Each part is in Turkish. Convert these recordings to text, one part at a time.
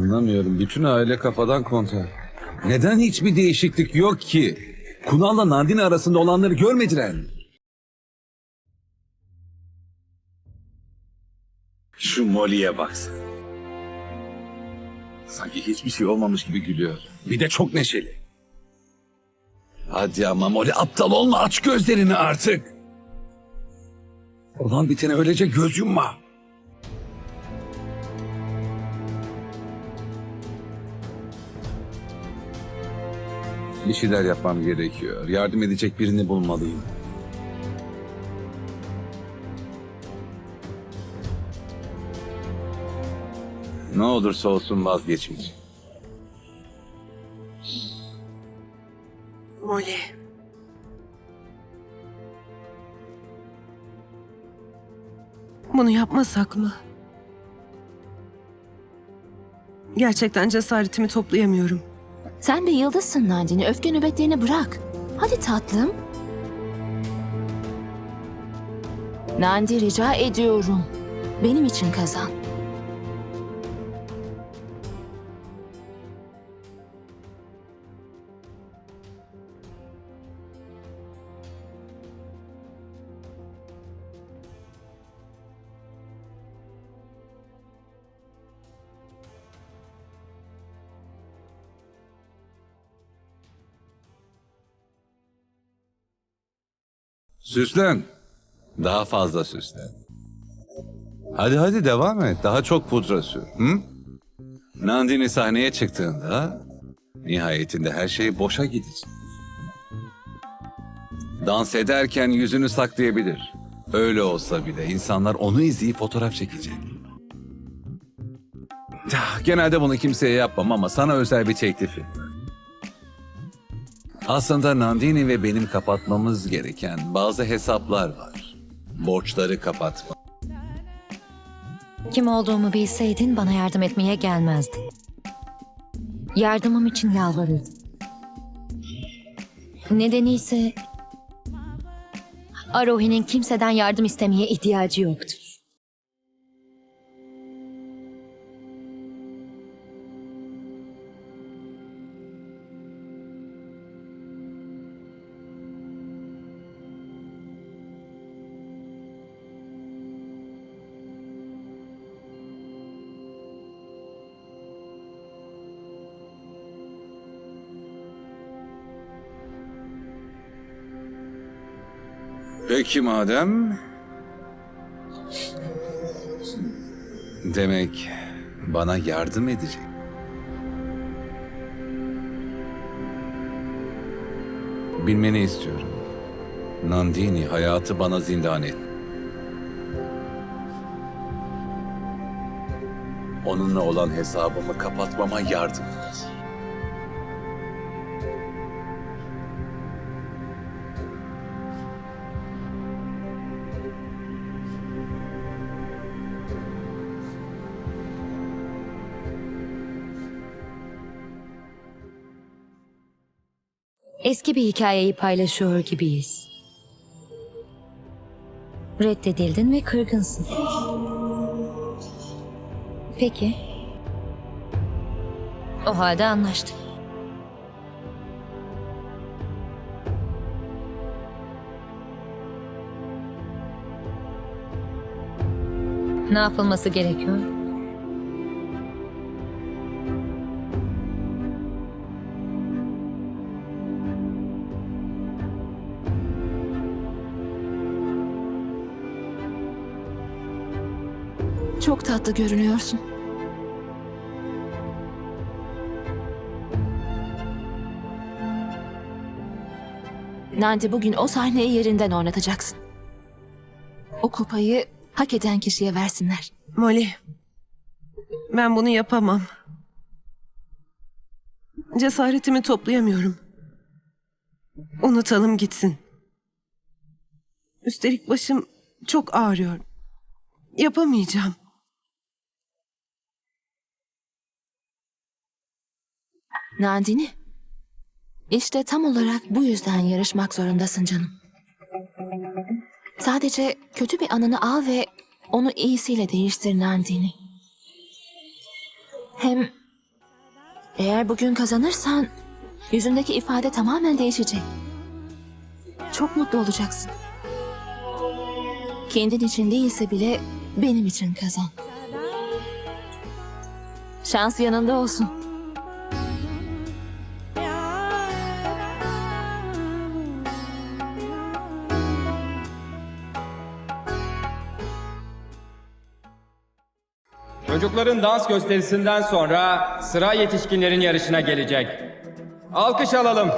Anlamıyorum. Bütün aile kafadan konta. Neden hiçbir değişiklik yok ki? Kunal'la Nandini arasında olanları görmediler mi? Şu Molly'e baksana. Sanki hiçbir şey olmamış gibi gülüyor. Bir de çok neşeli. Hadi ama Molly aptal olma aç gözlerini artık. Olan bitene öylece göz yumma. Bir şeyler yapmam gerekiyor. Yardım edecek birini bulmalıyım. Ne olursa olsun vazgeçmeyeceğim. Molly. Bunu yapmasak mı? Gerçekten cesaretimi toplayamıyorum. Sen bir yıldızsın Nandini. Öfke nöbetlerini bırak. Hadi tatlım. Nandi rica ediyorum. Benim için kazan. Süslen. Daha fazla süslen. Hadi hadi devam et. Daha çok pudra sür. Hı? Nandini sahneye çıktığında nihayetinde her şey boşa gidecek. Dans ederken yüzünü saklayabilir. Öyle olsa bile insanlar onu izleyip fotoğraf çekecek. Genelde bunu kimseye yapmam ama sana özel bir teklifim. Aslında Nandini ve benim kapatmamız gereken bazı hesaplar var. Borçları kapatma. Kim olduğumu bilseydin bana yardım etmeye gelmezdin. Yardımım için yalvarırdın. Nedeni ise Arohi'nin kimseden yardım istemeye ihtiyacı yoktur. Peki madem... Demek bana yardım edecek. Bilmeni istiyorum. Nandini hayatı bana zindan etti. Onunla olan hesabımı kapatmama yardım et. Eski bir hikayeyi paylaşıyor gibiyiz. Reddedildin ve kırgınsın. Peki. O halde anlaştık. Ne yapılması gerekiyor? Çok tatlı görünüyorsun. Nandi bugün o sahneyi yerinden oynatacaksın. O kupayı hak eden kişiye versinler. Molly. Ben bunu yapamam. Cesaretimi toplayamıyorum. Unutalım gitsin. Üstelik başım çok ağrıyor. Yapamayacağım. Nandini. İşte tam olarak bu yüzden yarışmak zorundasın canım. Sadece kötü bir anını al ve onu iyisiyle değiştir Nandini. Hem Eğer bugün kazanırsan yüzündeki ifade tamamen değişecek. Çok mutlu olacaksın. Kendin için değilse bile benim için kazan. Şans yanında olsun. Çocukların dans gösterisinden sonra sıra yetişkinlerin yarışına gelecek. Alkış alalım.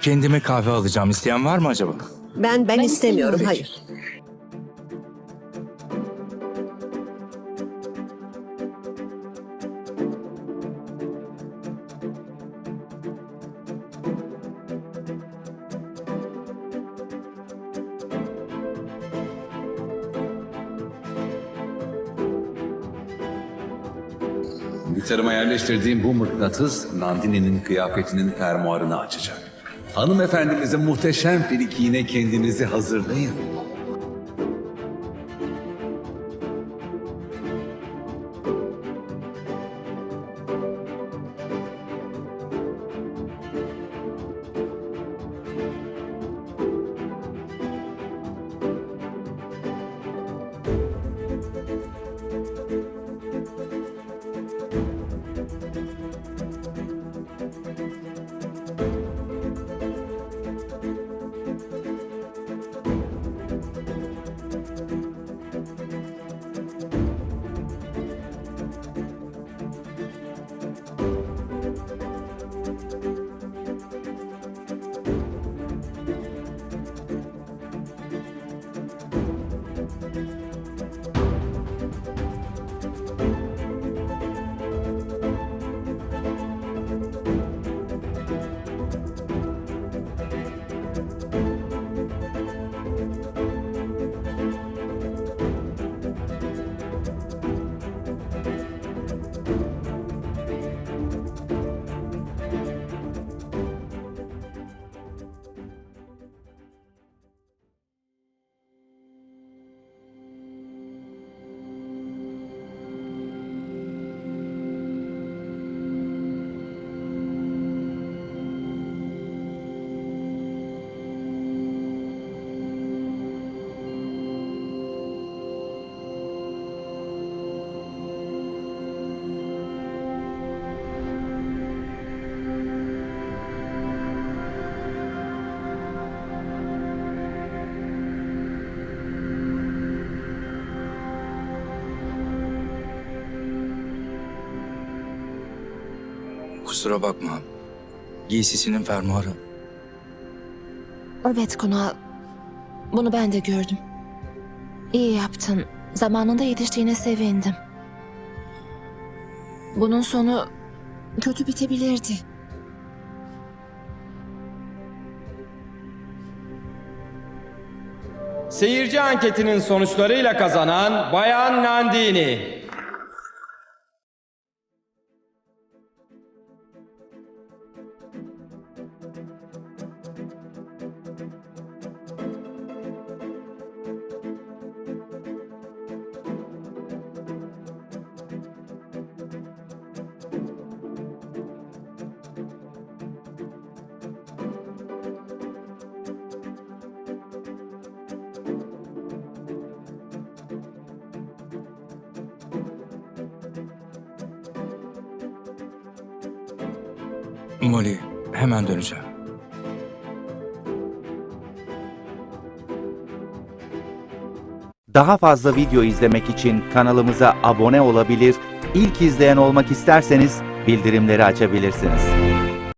Kendime kahve alacağım. İsteyen var mı acaba? Ben ben, istemiyorum. Hayır. Gitarıma yerleştirdiğim bu mıknatıs Nandini'nin kıyafetinin fermuarını açacak. Hanımefendimizin muhteşem frikiğine kendinizi hazırlayın. Kusura bakma. Giysisinin fermuarı. Evet Kuna, bunu ben de gördüm. İyi yaptın. Zamanında yetiştiğine sevindim. Bunun sonu kötü bitebilirdi. Seyirci anketinin sonuçlarıyla kazanan Bayan Nandini. Molly, hemen döneceğim. Daha fazla video izlemek için kanalımıza abone olabilir, ilk izleyen olmak isterseniz bildirimleri açabilirsiniz.